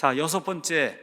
자, 여섯 번째,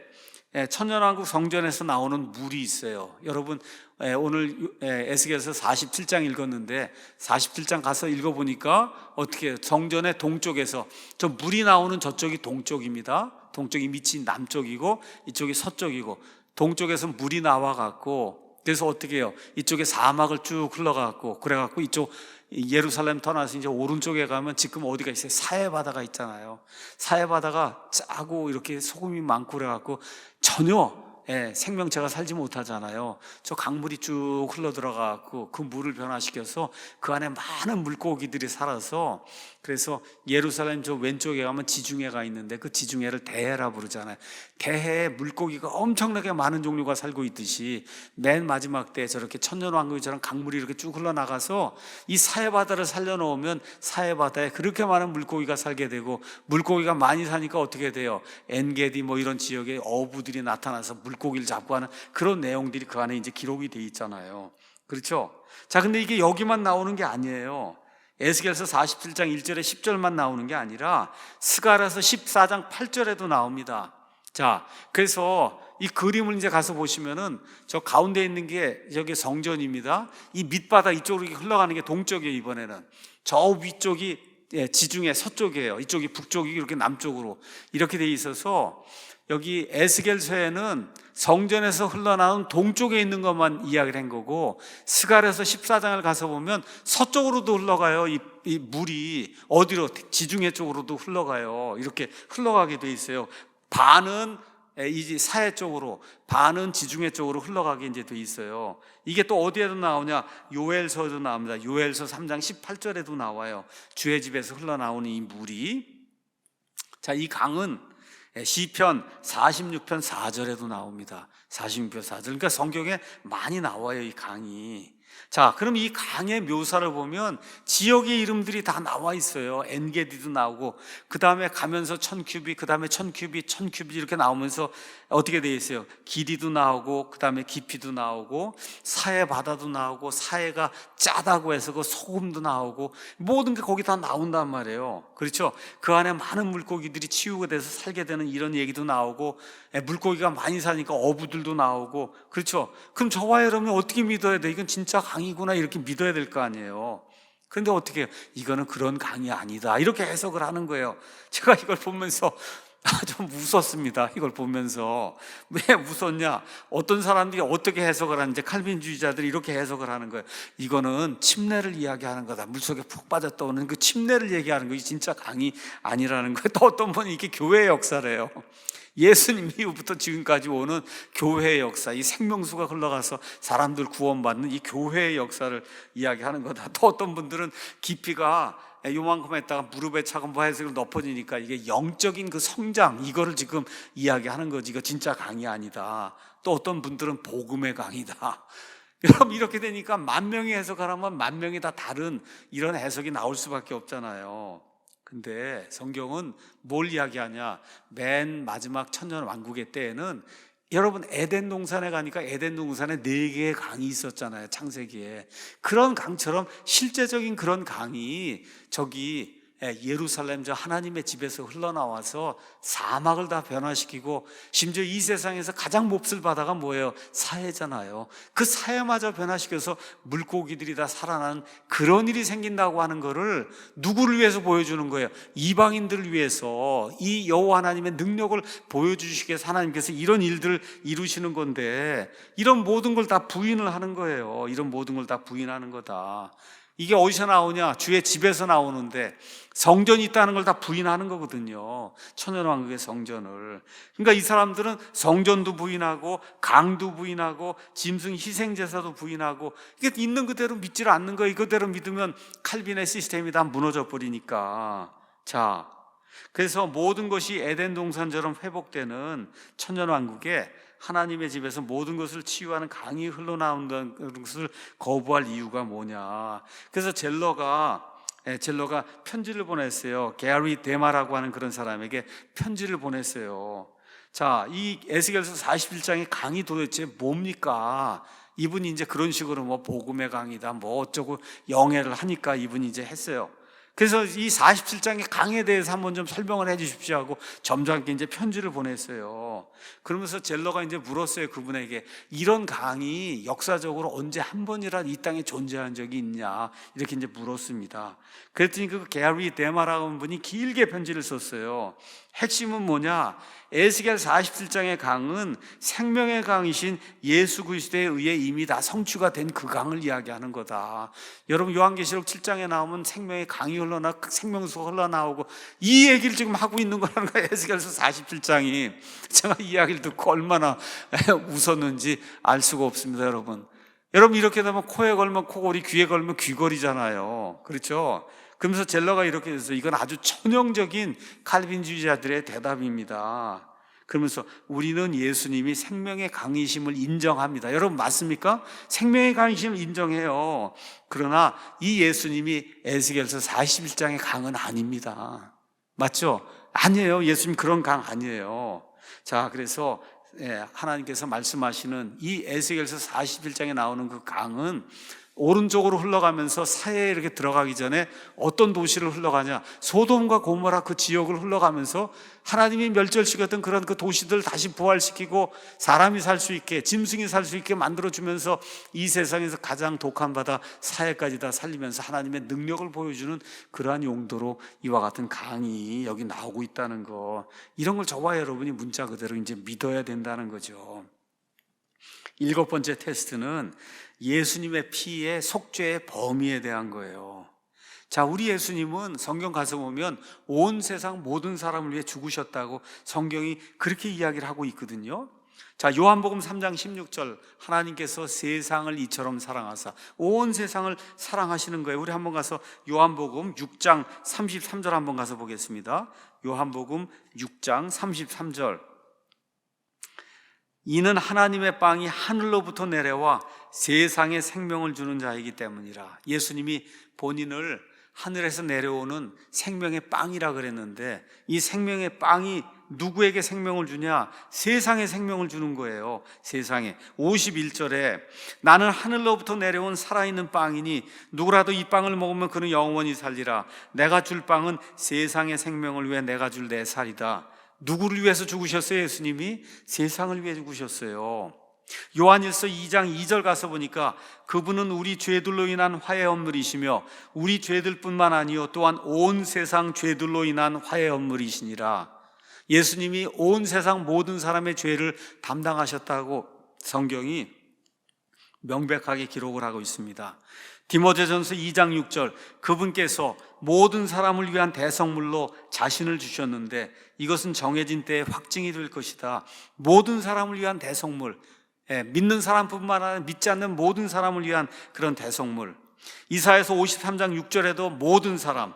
예, 천년왕국 성전에서 나오는 물이 있어요. 여러분, 예, 오늘 예, 에스겔서 47장 읽었는데 47장 가서 읽어보니까 어떻게? 성전의 동쪽에서 저 물이 나오는 저쪽이 동쪽입니다. 동쪽이 밑이 남쪽이고 이쪽이 서쪽이고 동쪽에서 물이 나와갖고 그래서 어떻게 해요? 이쪽에 사막을 쭉 흘러가고 그래갖고 이쪽 예루살렘 떠나서 이제 오른쪽에 가면 지금 어디가 있어요? 사해 바다가 있잖아요. 사해 바다가 짜고 이렇게 소금이 많고 그래갖고 전혀 예, 생명체가 살지 못하잖아요. 저 강물이 쭉 흘러 들어가고 그 물을 변화시켜서 그 안에 많은 물고기들이 살아서 그래서 예루살렘 저 왼쪽에 가면 지중해가 있는데 그 지중해를 대해라 부르잖아요. 대해에 물고기가 엄청나게 많은 종류가 살고 있듯이 맨 마지막 때 저렇게 천년왕국처럼 강물이 이렇게 쭉 흘러나가서 이 사해바다를 살려놓으면 사해바다에 그렇게 많은 물고기가 살게 되고 물고기가 많이 사니까 어떻게 돼요? 엔게디 뭐 이런 지역에 어부들이 나타나서 물 고기를 잡고 하는 그런 내용들이 그 안에 이제 기록이 돼 있잖아요. 그렇죠? 자, 근데 이게 여기만 나오는 게 아니에요. 에스겔서 47장 1절에 10절만 나오는 게 아니라 스가라서 14장 8절에도 나옵니다. 자, 그래서 이 그림을 이제 가서 보시면은 저 가운데 있는 게 여기 성전입니다. 이 밑바다 이쪽으로 흘러가는 게 동쪽이에요, 이번에는. 저 위쪽이 예, 지중해 서쪽이에요. 이쪽이 북쪽이 이렇게 남쪽으로 이렇게 돼 있어서 여기 에스겔서에는 성전에서 흘러나온 동쪽에 있는 것만 이야기를 한 거고 스갈에서 14장을 가서 보면 서쪽으로도 흘러가요. 이, 이 물이 어디로 지중해 쪽으로도 흘러가요. 이렇게 흘러가게 돼 있어요. 반은 이 사해 쪽으로 반은 지중해 쪽으로 흘러가게 이제 돼 있어요. 이게 또 어디에도 나오냐? 요엘서도 나옵니다. 요엘서 3장 18절에도 나와요. 주의 집에서 흘러나오는 이 물이 자, 이 강은 시편 46편 4절에도 나옵니다. 46편 4절. 그러니까 성경에 많이 나와요, 이 강이. 자, 그럼 이 강의 묘사를 보면 지역의 이름들이 다 나와 있어요. 엔게디도 나오고, 그 다음에 가면서 천 큐비, 그 다음에 천 큐비, 천 큐비 이렇게 나오면서 어떻게 되어 있어요? 길이도 나오고, 그 다음에 깊이도 나오고, 사해 바다도 나오고, 사해가 짜다고 해서 그 소금도 나오고, 모든 게 거기 다 나온단 말이에요. 그렇죠? 그 안에 많은 물고기들이 치유가 돼서 살게 되는 이런 얘기도 나오고, 예, 물고기가 많이 사니까 어부들도 나오고, 그렇죠? 그럼 저와 여러분이 어떻게 믿어야 돼? 이건 진짜 강이구나 이렇게 믿어야 될 거 아니에요. 그런데 어떻게? 이거는 그런 강이 아니다. 이렇게 해석을 하는 거예요. 제가 이걸 보면서 아, 좀 웃었습니다. 이걸 보면서. 왜 웃었냐? 어떤 사람들이 어떻게 해석을 하는지 칼빈주의자들이 이렇게 해석을 하는 거예요. 이거는 침례를 이야기하는 거다. 물속에 푹 빠졌다 오는 그 침례를 얘기하는 거지 진짜 강이 아니라는 거예요. 또 어떤 분이 이게 교회의 역사래요. 예수님 이후부터 지금까지 오는 교회의 역사, 이 생명수가 흘러가서 사람들 구원받는 이 교회의 역사를 이야기하는 거다. 또 어떤 분들은 깊이가 요만큼 했다가 무릎에 차고 뭐 해서 높아지니까 이게 영적인 그 성장, 이거를 지금 이야기하는 거지. 이거 진짜 강이 아니다. 또 어떤 분들은 복음의 강이다. 여러분 이렇게 되니까 만 명이 해석하라면 만 명이 다 다른 이런 해석이 나올 수밖에 없잖아요. 근데 성경은 뭘 이야기하냐? 맨 마지막 천년 왕국의 때에는 여러분 에덴 동산에 가니까 에덴 동산에 네 개의 강이 있었잖아요. 창세기에. 그런 강처럼 실제적인 그런 강이 저기 예루살렘 저 하나님의 집에서 흘러나와서 사막을 다 변화시키고 심지어 이 세상에서 가장 몹쓸 바다가 뭐예요? 사해잖아요. 그 사해마저 변화시켜서 물고기들이 다 살아나는 그런 일이 생긴다고 하는 것을 누구를 위해서 보여주는 거예요? 이방인들을 위해서 이 여호와 하나님의 능력을 보여주시기 위해서 하나님께서 이런 일들을 이루시는 건데 이런 모든 걸 다 부인을 하는 거예요. 이런 모든 걸 다 부인하는 거다. 이게 어디서 나오냐? 주의 집에서 나오는데 성전이 있다는 걸 다 부인하는 거거든요. 천연왕국의 성전을. 그러니까 이 사람들은 성전도 부인하고 강도 부인하고 짐승 희생제사도 부인하고 이게 있는 그대로 믿지를 않는 거예요. 이거대로 믿으면 칼빈의 시스템이 다 무너져 버리니까. 자, 그래서 모든 것이 에덴 동산처럼 회복되는 천연왕국에 하나님의 집에서 모든 것을 치유하는 강이 흘러나온다는 것을 거부할 이유가 뭐냐. 그래서 젤러가 예, 젤러가 편지를 보냈어요. 게리 데마라고 하는 그런 사람에게 편지를 보냈어요. 자, 이 에스겔서 41장의 강이 도대체 뭡니까? 이분이 이제 그런 식으로 뭐 복음의 강이다, 뭐 어쩌고 영해를 하니까 이분이 이제 했어요. 그래서 이 47장의 강에 대해서 한번 좀 설명을 해 주십시오 하고 점장께 이제 편지를 보냈어요. 그러면서 젤러가 이제 물었어요. 그분에게 이런 강이 역사적으로 언제 한 번이라도 이 땅에 존재한 적이 있냐 이렇게 이제 물었습니다. 그랬더니 그 게리 데마라는 분이 길게 편지를 썼어요. 핵심은 뭐냐? 에스겔 47장의 강은 생명의 강이신 예수 그리스도에 의해 이미 다 성취가 된 그 강을 이야기하는 거다. 여러분 요한계시록 7장에 나오면 생명의 강이 흘러나 생명수가 흘러나오고 이 얘기를 지금 하고 있는 거라는 거예요. 에스겔서 47장이 제가 이 이야기를 듣고 얼마나 웃었는지 알 수가 없습니다, 여러분. 여러분 이렇게 되면 코에 걸면 코골이, 귀에 걸면 귀걸이잖아요. 그렇죠? 그러면서 젤러가 이렇게 해서 이건 아주 천형적인 칼빈주의자들의 대답입니다. 그러면서 우리는 예수님이 생명의 강이심을 인정합니다. 여러분 맞습니까? 생명의 강이심을 인정해요. 그러나 이 예수님이 에스겔서 41장의 강은 아닙니다. 맞죠? 아니에요. 예수님 그런 강 아니에요. 자, 그래서 예, 하나님께서 말씀하시는 이 에스겔서 41장에 나오는 그 강은 오른쪽으로 흘러가면서 사해에 이렇게 들어가기 전에 어떤 도시를 흘러가냐? 소돔과 고모라 그 지역을 흘러가면서 하나님이 멸절시켰던 그런 그 도시들 다시 부활시키고 사람이 살 수 있게 짐승이 살 수 있게 만들어 주면서 이 세상에서 가장 독한 바다 사해까지 다 살리면서 하나님의 능력을 보여주는 그러한 용도로 이와 같은 강이 여기 나오고 있다는 거 이런 걸 저와 여러분이 문자 그대로 이제 믿어야 된다는 거죠. 일곱 번째 테스트는 예수님의 피의 속죄의 범위에 대한 거예요. 자, 우리 예수님은 성경 가서 보면 온 세상 모든 사람을 위해 죽으셨다고 성경이 그렇게 이야기를 하고 있거든요. 자, 요한복음 3장 16절 하나님께서 세상을 이처럼 사랑하사 온 세상을 사랑하시는 거예요. 우리 한번 가서 요한복음 6장 33절 한번 가서 보겠습니다. 요한복음 6장 33절 이는 하나님의 빵이 하늘로부터 내려와 세상에 생명을 주는 자이기 때문이라. 예수님이 본인을 하늘에서 내려오는 생명의 빵이라 그랬는데 이 생명의 빵이 누구에게 생명을 주냐? 세상에 생명을 주는 거예요. 세상에. 51절에 나는 하늘로부터 내려온 살아있는 빵이니 누구라도 이 빵을 먹으면 그는 영원히 살리라. 내가 줄 빵은 세상의 생명을 위해 내가 줄 내 살이다. 누구를 위해서 죽으셨어요? 예수님이 세상을 위해 죽으셨어요. 요한일서 2장 2절 가서 보니까 그분은 우리 죄들로 인한 화해 업물이시며 우리 죄들뿐만 아니요 또한 온 세상 죄들로 인한 화해 업물이시니라. 예수님이 온 세상 모든 사람의 죄를 담당하셨다고 성경이 명백하게 기록을 하고 있습니다. 디모데전서 2장 6절 그분께서 모든 사람을 위한 대성물로 자신을 주셨는데 이것은 정해진 때에 확증이 될 것이다. 모든 사람을 위한 대성물 예, 믿는 사람뿐만 아니라 믿지 않는 모든 사람을 위한 그런 대성물. 이사에서 53장 6절에도 모든 사람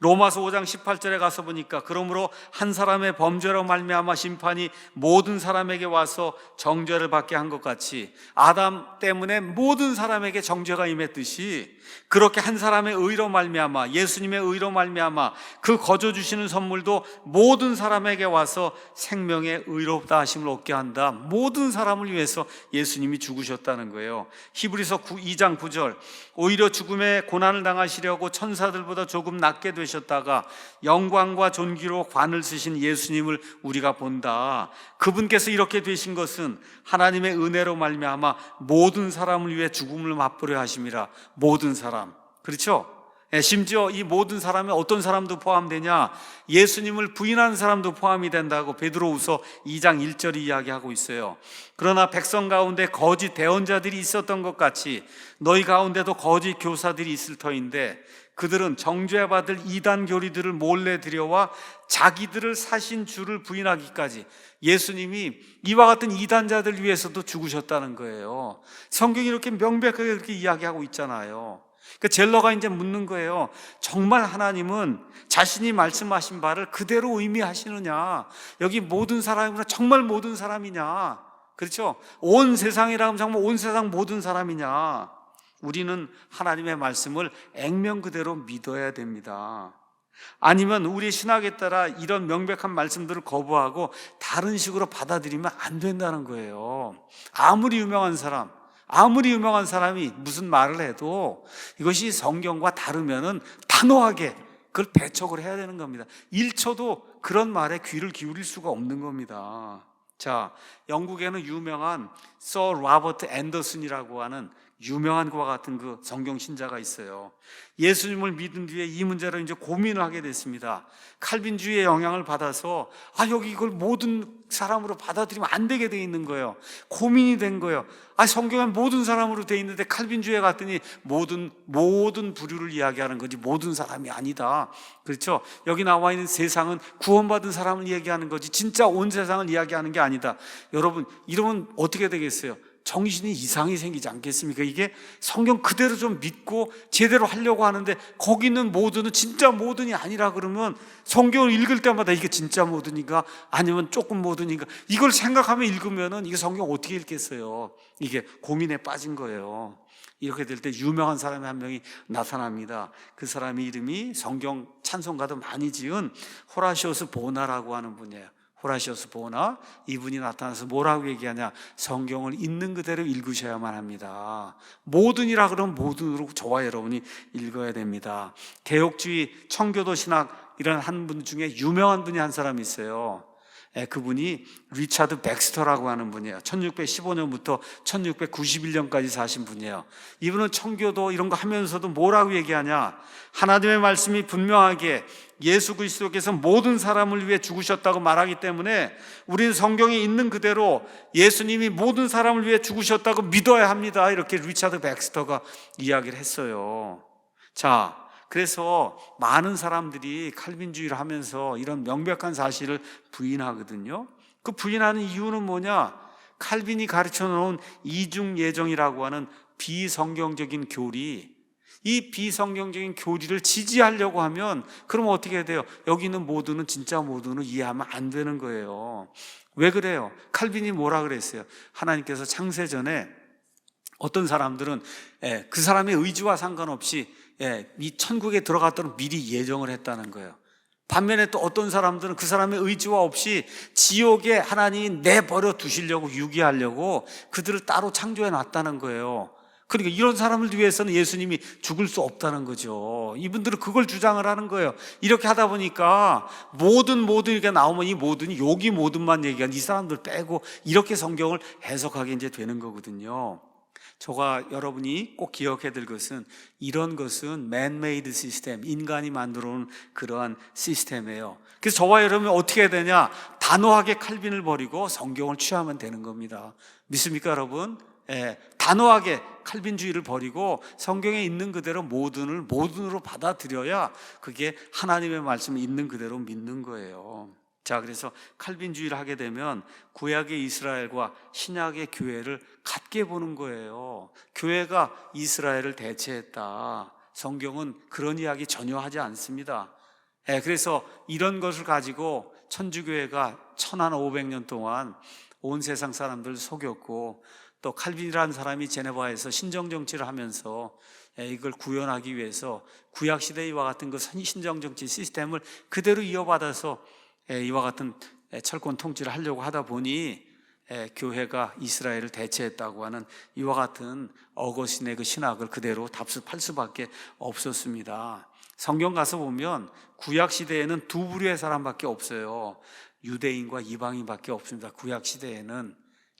로마서 5장 18절에 가서 보니까 그러므로 한 사람의 범죄로 말미암아 심판이 모든 사람에게 와서 정죄를 받게 한 것 같이 아담 때문에 모든 사람에게 정죄가 임했듯이 그렇게 한 사람의 의로 말미암아 예수님의 의로 말미암아 그 거저 주시는 선물도 모든 사람에게 와서 생명의 의롭다 하심을 얻게 한다. 모든 사람을 위해서 예수님이 죽으셨다는 거예요. 히브리서 2장 9절 오히려 죽음의 고난을 당하시려고 천사들보다 조금 낫게 되 셨다가 영광과 존귀로 관을 쓰신 예수님을 우리가 본다. 그분께서 이렇게 되신 것은 하나님의 은혜로 말미암아 모든 사람을 위해 죽음을 맛보려 하심이라. 모든 사람. 그렇죠? 예, 심지어 이 모든 사람에 어떤 사람도 포함되냐? 예수님을 부인하는 사람도 포함이 된다고 베드로우서 2장 1절이 이야기하고 있어요. 그러나 백성 가운데 거짓 대언자들이 있었던 것 같이 너희 가운데도 거짓 교사들이 있을 터인데 그들은 정죄받을 이단 교리들을 몰래 들여와 자기들을 사신 주를 부인하기까지 예수님이 이와 같은 이단자들 위해서도 죽으셨다는 거예요. 성경이 이렇게 명백하게 그렇게 이야기하고 있잖아요. 그 젤러가 이제 묻는 거예요. 정말 하나님은 자신이 말씀하신 바를 그대로 의미하시느냐? 여기 모든 사람이구나. 정말 모든 사람이냐? 그렇죠? 온 세상이라 하면 정말 온 세상 모든 사람이냐? 우리는 하나님의 말씀을 액면 그대로 믿어야 됩니다. 아니면 우리 신학에 따라 이런 명백한 말씀들을 거부하고 다른 식으로 받아들이면 안 된다는 거예요. 아무리 유명한 사람, 아무리 유명한 사람이 무슨 말을 해도 이것이 성경과 다르면은 단호하게 그걸 배척을 해야 되는 겁니다. 1초도 그런 말에 귀를 기울일 수가 없는 겁니다. 자, 영국에는 유명한 서 로버트 앤더슨이라고 하는 유명한 그와 같은 그 성경 신자가 있어요. 예수님을 믿은 뒤에 이 문제로 이제 고민을 하게 됐습니다. 칼빈주의의 영향을 받아서 아 여기 이걸 모든 사람으로 받아들이면 안 되게 돼 있는 거예요. 고민이 된 거예요. 아 성경은 모든 사람으로 돼 있는데 칼빈주의에 갔더니 모든 모든 부류를 이야기하는 거지 모든 사람이 아니다. 그렇죠? 여기 나와 있는 세상은 구원받은 사람을 얘기하는 거지 진짜 온 세상을 이야기하는 게 아니다. 여러분 이러면 어떻게 되겠어요? 정신이 이상이 생기지 않겠습니까? 이게 성경 그대로 좀 믿고 제대로 하려고 하는데 거기 있는 모든은 진짜 모든이 아니라 그러면 성경을 읽을 때마다 이게 진짜 모든인가 아니면 조금 모든인가 이걸 생각하며 읽으면은 이게 성경 어떻게 읽겠어요? 이게 고민에 빠진 거예요. 이렇게 될 때 유명한 사람이 한 명이 나타납니다. 그 사람의 이름이 성경 찬송가도 많이 지은 호라시오스 보나라고 하는 분이에요. 호라시오스 보나 이분이 나타나서 뭐라고 얘기하냐? 성경을 있는 그대로 읽으셔야만 합니다. 모든이라 그러면 모든으로 저와 여러분이 읽어야 됩니다. 개혁주의 청교도 신학 이런 한 분 중에 유명한 분이 한 사람이 있어요. 예, 그분이 리차드 백스터라고 하는 분이에요 1615년부터 1691년까지 사신 분이에요 이분은 청교도 이런 거 하면서도 뭐라고 얘기하냐 하나님의 말씀이 분명하게 예수 그리스도께서 모든 사람을 위해 죽으셨다고 말하기 때문에 우리는 성경에 있는 그대로 예수님이 모든 사람을 위해 죽으셨다고 믿어야 합니다. 이렇게 리차드 백스터가 이야기를 했어요. 자, 그래서 많은 사람들이 칼빈주의를 하면서 이런 명백한 사실을 부인하거든요. 그 부인하는 이유는 뭐냐? 칼빈이 가르쳐 놓은 이중 예정이라고 하는 비성경적인 교리, 이 비성경적인 교리를 지지하려고 하면 그러면 어떻게 돼요? 여기 있는 모두는 진짜 모두는 이해하면 안 되는 거예요. 왜 그래요? 칼빈이 뭐라 그랬어요? 하나님께서 창세 전에 어떤 사람들은 예, 그 사람의 의지와 상관없이 예, 이 천국에 들어갔도록 미리 예정을 했다는 거예요. 반면에 또 어떤 사람들은 그 사람의 의지와 없이 지옥에 하나님이 내버려 두시려고 유기하려고 그들을 따로 창조해 놨다는 거예요. 그러니까 이런 사람을 위해서는 예수님이 죽을 수 없다는 거죠. 이분들은 그걸 주장을 하는 거예요. 이렇게 하다 보니까 모든 모든 이렇게 나오면 이 모든이 여기 모든만 얘기한 이 사람들 빼고 이렇게 성경을 해석하게 이제 되는 거거든요. 저가 여러분이 꼭 기억해야 될 것은 이런 것은 man-made 시스템, 인간이 만들어 놓은 그러한 시스템이에요. 그래서 저와 여러분이 어떻게 해야 되냐? 단호하게 칼빈을 버리고 성경을 취하면 되는 겁니다. 믿습니까, 여러분? 예, 단호하게 칼빈주의를 버리고 성경에 있는 그대로 모든을 모든으로 받아들여야 그게 하나님의 말씀을 있는 그대로 믿는 거예요. 자, 그래서 칼빈주의를 하게 되면 구약의 이스라엘과 신약의 교회를 같게 보는 거예요. 교회가 이스라엘을 대체했다. 성경은 그런 이야기 전혀 하지 않습니다. 예, 그래서 이런 것을 가지고 천주교회가 천한 오백 년 동안 온 세상 사람들 속였고 또 칼빈이라는 사람이 제네바에서 신정 정치를 하면서 예, 이걸 구현하기 위해서 구약 시대 이와 같은 그 신정 정치 시스템을 그대로 이어받아서 예, 이와 같은 예, 철권 통치를 하려고 하다 보니 교회가 이스라엘을 대체했다고 하는 이와 같은 어거신의 그 신학을 그대로 답습할 수밖에 없었습니다. 성경 가서 보면 구약 시대에는 두 부류의 사람밖에 없어요. 유대인과 이방인밖에 없습니다. 구약 시대에는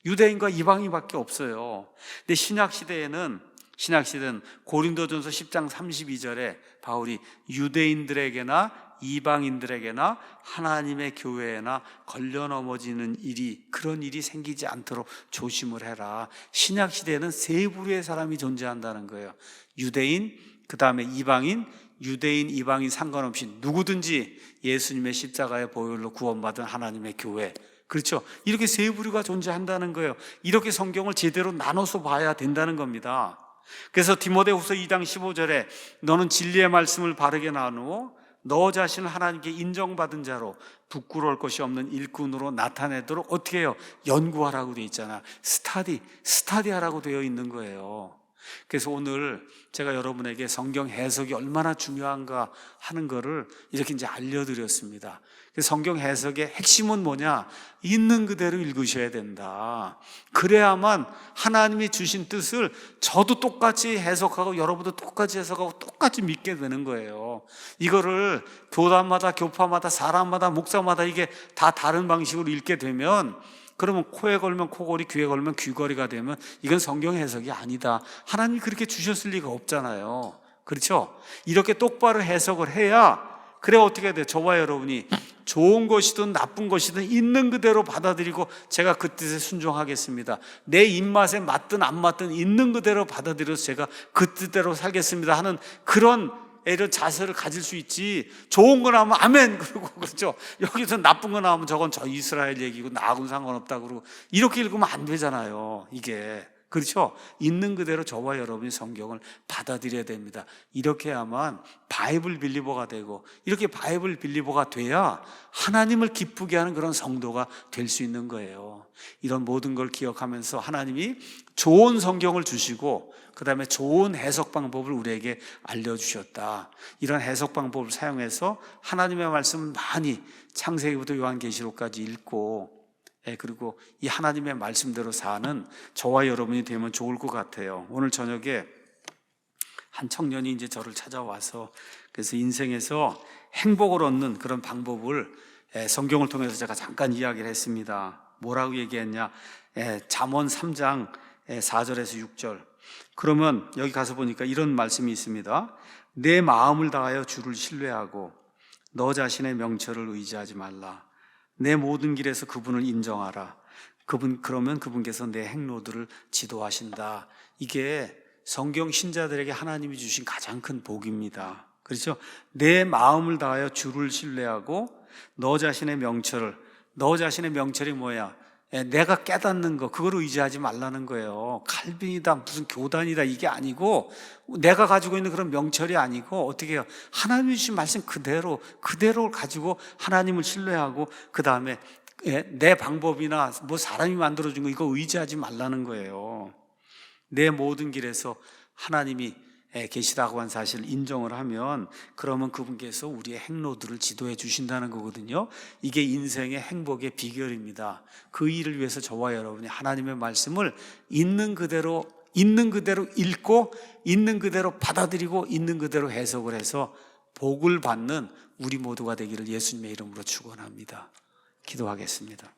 유대인과 이방인밖에 없어요. 근데 신약 시대에는 신약 시대는 고린도전서 10장 32절에 바울이 유대인들에게나 이방인들에게나 하나님의 교회에나 걸려 넘어지는 일이 그런 일이 생기지 않도록 조심을 해라. 신약 시대에는 세 부류의 사람이 존재한다는 거예요. 유대인, 그다음에 이방인, 유대인, 이방인 상관없이 누구든지 예수님의 십자가의 보혈로 구원받은 하나님의 교회 그렇죠. 이렇게 세 부류가 존재한다는 거예요. 이렇게 성경을 제대로 나눠서 봐야 된다는 겁니다. 그래서 디모데후서 2장 15절에 너는 진리의 말씀을 바르게 나누어 너 자신을 하나님께 인정받은 자로 부끄러울 것이 없는 일꾼으로 나타내도록 어떻게 해요? 연구하라고 되어 있잖아. 스타디, 스타디하라고 되어 있는 거예요. 그래서 오늘 제가 여러분에게 성경 해석이 얼마나 중요한가 하는 거를 이렇게 이제 알려드렸습니다. 그래서 성경 해석의 핵심은 뭐냐? 있는 그대로 읽으셔야 된다. 그래야만 하나님이 주신 뜻을 저도 똑같이 해석하고 여러분도 똑같이 해석하고 똑같이 믿게 되는 거예요. 이거를 교단마다 교파마다 사람마다 목사마다 이게 다 다른 방식으로 읽게 되면 그러면 코에 걸면 코걸이, 귀에 걸면 귀걸이가 되면 이건 성경 해석이 아니다. 하나님이 그렇게 주셨을 리가 없잖아요. 그렇죠? 이렇게 똑바로 해석을 해야 그래 어떻게 돼? 저와 여러분이 좋은 것이든 나쁜 것이든 있는 그대로 받아들이고 제가 그 뜻에 순종하겠습니다. 내 입맛에 맞든 안 맞든 있는 그대로 받아들여서 제가 그 뜻대로 살겠습니다 하는 그런 이런 자세를 가질 수 있지. 좋은 거 나오면 아멘 그러고 그렇죠. 여기서 나쁜 거 나오면 저건 저 이스라엘 얘기고 나하고는 상관없다 그러고 이렇게 읽으면 안 되잖아요. 이게 그렇죠. 있는 그대로 저와 여러분이 성경을 받아들여야 됩니다. 이렇게 해야만 바이블 빌리버가 되고 이렇게 바이블 빌리버가 돼야 하나님을 기쁘게 하는 그런 성도가 될 수 있는 거예요. 이런 모든 걸 기억하면서 하나님이 좋은 성경을 주시고 그 다음에 좋은 해석 방법을 우리에게 알려주셨다. 이런 해석 방법을 사용해서 하나님의 말씀을 많이 창세기부터 요한계시록까지 읽고 예, 그리고 이 하나님의 말씀대로 사는 저와 여러분이 되면 좋을 것 같아요. 오늘 저녁에 한 청년이 이제 저를 찾아와서 그래서 인생에서 행복을 얻는 그런 방법을 예, 성경을 통해서 제가 잠깐 이야기를 했습니다. 뭐라고 얘기했냐? 예, 잠언 3장 4절에서 6절. 그러면 여기 가서 보니까 이런 말씀이 있습니다. 내 마음을 다하여 주를 신뢰하고 너 자신의 명철을 의지하지 말라. 내 모든 길에서 그분을 인정하라. 그분 그러면 그분께서 내 행로들을 지도하신다. 이게 성경 신자들에게 하나님이 주신 가장 큰 복입니다. 그렇죠? 내 마음을 다하여 주를 신뢰하고 너 자신의 명철을 너 자신의 명철이 뭐야? 예, 내가 깨닫는 거 그걸 의지하지 말라는 거예요. 칼빈이다 무슨 교단이다 이게 아니고 내가 가지고 있는 그런 명철이 아니고 어떻게 해요? 하나님 주신 말씀 그대로 그대로 가지고 하나님을 신뢰하고 그 다음에 예, 내 방법이나 뭐 사람이 만들어준 거 이거 의지하지 말라는 거예요. 내 모든 길에서 하나님이 예, 계시다고 한 사실을 인정을 하면 그러면 그분께서 우리의 행로들을 지도해 주신다는 거거든요. 이게 인생의 행복의 비결입니다. 그 일을 위해서 저와 여러분이 하나님의 말씀을 있는 그대로 있는 그대로 읽고 있는 그대로 받아들이고 있는 그대로 해석을 해서 복을 받는 우리 모두가 되기를 예수님의 이름으로 축원합니다. 기도하겠습니다.